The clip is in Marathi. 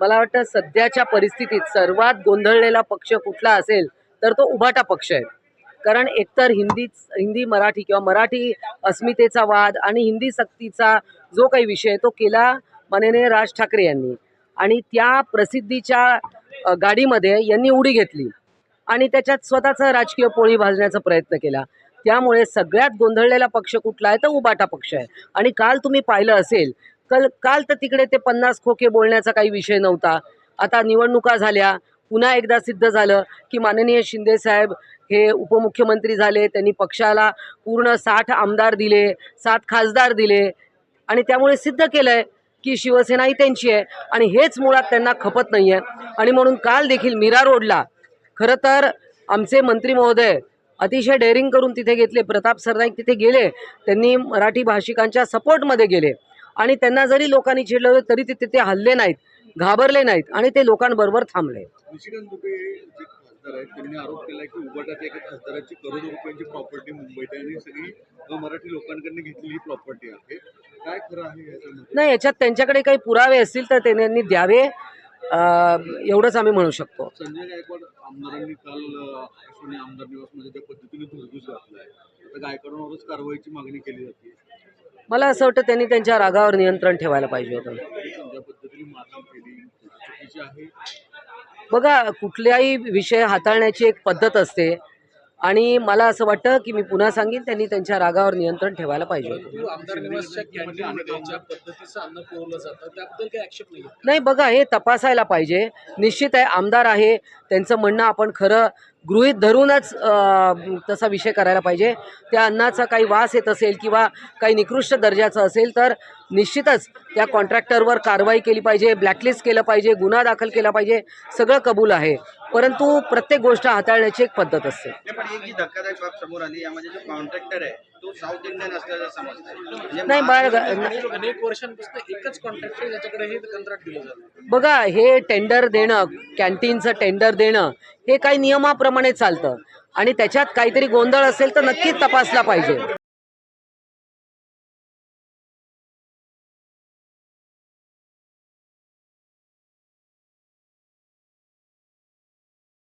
मला वाटतं सध्याच्या परिस्थितीत सर्वात गोंधळलेला पक्ष कुठला असेल तर तो उभाटा पक्ष आहे. कारण एकतर हिंदी हिंदी मराठी किंवा मराठी अस्मितेचा वाद आणि हिंदी सक्तीचा जो काही विषय तो केला माननीय राज ठाकरे यांनी. आणि त्या प्रसिद्धीच्या गाडीमध्ये यांनी उडी घेतली. आणि त्याच्यात स्वतःचा राजकीय पोळी भाजण्याचा प्रयत्न केला. त्यामुळे सगळ्यात गोंधळलेला पक्ष कुठला आहे तर उबाटा पक्ष आहे. आणि काल तुम्ही पाहिलं असेल कल काल तर तिकडे ते पन्नास खोके बोलण्याचा काही विषय नव्हता. आता निवडणुका झाल्या. पुन्हा एकदा सिद्ध झालं की माननीय शिंदे साहेब हे उपमुख्यमंत्री झाले. त्यांनी पक्षाला पूर्ण साठ आमदार दिले सात खासदार दिले. आणि त्यामुळे सिद्ध केलं आहे की शिवसेना ही त्यांची आहे आणि हेच मुळात त्यांना खपत नाही आहे आणि म्हणून काल देखील मीरा रोडला खरं तर आमचे मंत्री महोदय अतिशय डेअरिंग करून तिथे घेतले. प्रताप सरनाईक तिथे गेले. त्यांनी मराठी भाषिकांच्या सपोर्टमध्ये गेले. आणि त्यांना जरी लोकांनी चिडलं तरी ते तिथे हल्ले नाहीत घाबरले नाहीत आणि ते लोकांबरोबर थांबले. निशिकांत दुबे जे खासदार आहेत त्यांनी आरोप केला की उबाटात एका खासदाराची करोडो रुपयांची प्रॉपर्टी मुंबईत आहे आणि सगळी अ, मराठी लोकांकडनं घेतलेली प्रॉपर्टी आहे. काय खरं आहे याच्यामध्ये नाही याच्यात त्यांच्याकडे काही पुरावे असतील तर त्यांनी द्यावे एवढंच आम्ही म्हणू शकतो. संजय गायकवाड आमदारांनी काल आमदार निवासमध्ये ज्या पद्धतीने आता गायकवाडांवरच कारवाईची मागणी केली जाते. मला असं वाटतं त्यांनी त्यांच्या रागावर नियंत्रण ठेवायला पाहिजे होतं. बघा कुठल्याही विषय हाताळण्याची एक पद्धत असते आणि मला असं वाटतं की मी पुन्हा सांगेन त्यांनी त्यांच्या रागावर नियंत्रण ठेवायला पाहिजे होतं. नाही बघा हे तपासायला पाहिजे. निश्चित आहे आमदार आहे त्यांचं म्हणणं आपण खरं गृहीत धरूनच तसा विषय करायला पाहिजे. त्या अन्नाचा काही वास येत असेल किंवा काही निकृष्ट दर्जाचं असेल तर निश्चितच त्या कॉन्ट्रॅक्टरवर कारवाई केली पाहिजे ब्लॅकलिस्ट केलं पाहिजे गुन्हा दाखल केला पाहिजे सगळं कबूल आहे. परंतु प्रत्येक गोष्ट हाताळण्याची एक पद्धत असते. पण एक जी धक्कादायक बाब समोर आली यामध्ये जो कॉन्ट्रॅक्टर आहे तो साऊथ इंडियन असल्याचं समजतंय. म्हणजे नाही बाळ अनेक अनेक वर्षांपासून एकच कॉन्ट्रॅक्टर ज्याच्याकडे हे कंत्राट दिलं जातं बघा हे टेंडर देणं कॅन्टीनचं टेंडर देणं हे काही नियमाप्रमाणे चालतं. आणि त्याच्यात काहीतरी गोंधळ असेल तर नक्कीच तपासला पाहिजे.